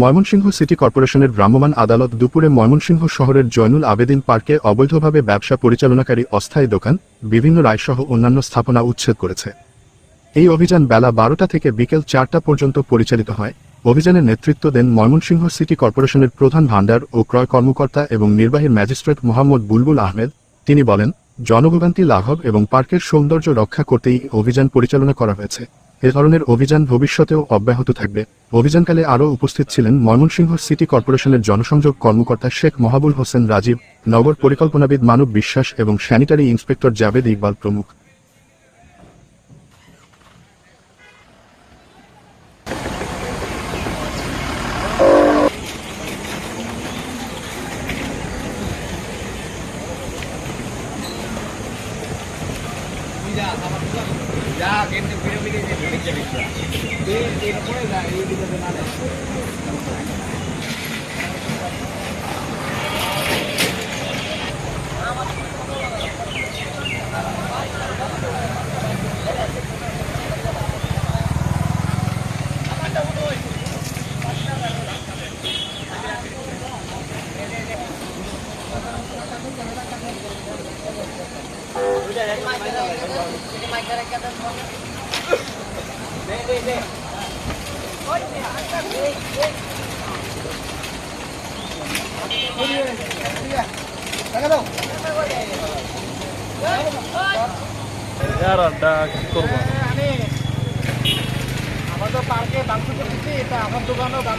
Mymensingh city কর্পোরেশনের ভ্রাম্যমাণ আদালত দুপুরে ময়মনসিংহ শহরের জয়নুল আবেদিন পার্কে অবৈধভাবে ব্যবসা পরিচালনাকারী অস্থায়ী দোকান, বিভিন্ন রায়সহ অন্যান্য স্থাপনা উচ্ছেদ করেছে। এই অভিযান বেলা বারোটা থেকে বিকেল চারটা পর্যন্ত পরিচালিত হয়। অভিযানের নেতৃত্ব দেন ময়মনসিংহ সিটি কর্পোরেশনের প্রধান ভাণ্ডার ও ক্রয় কর্মকর্তা এবং নির্বাহী ম্যাজিস্ট্রেট মোহাম্মদ বুলবুল আহমেদ। তিনি বলেন জনভোগান্তি লাঘব এবং পার্কের সৌন্দর্য রক্ষা করতেই অভিযান পরিচালনা করা হয়েছে। এ ধরনের অভিযান ভবিষ্যতেও অব্যাহত থাকবে। অভিযানকালে আরও উপস্থিত ছিলেন ময়মনসিংহ সিটি কর্পোরেশনের জনসংযোগ কর্মকর্তা শেখ মহাবুল হোসেন রাজীব, নগর পরিকল্পনাবিদ মানব বিশ্বাস এবং স্যানিটারি ইন্সপেক্টর জাভেদ ইকবাল প্রমুখ। যা দেখ এরাটা কি করব আমি আমাদের পার্কে বাংশুতে দিচ্ছি এটা আমার দোকানেও বাং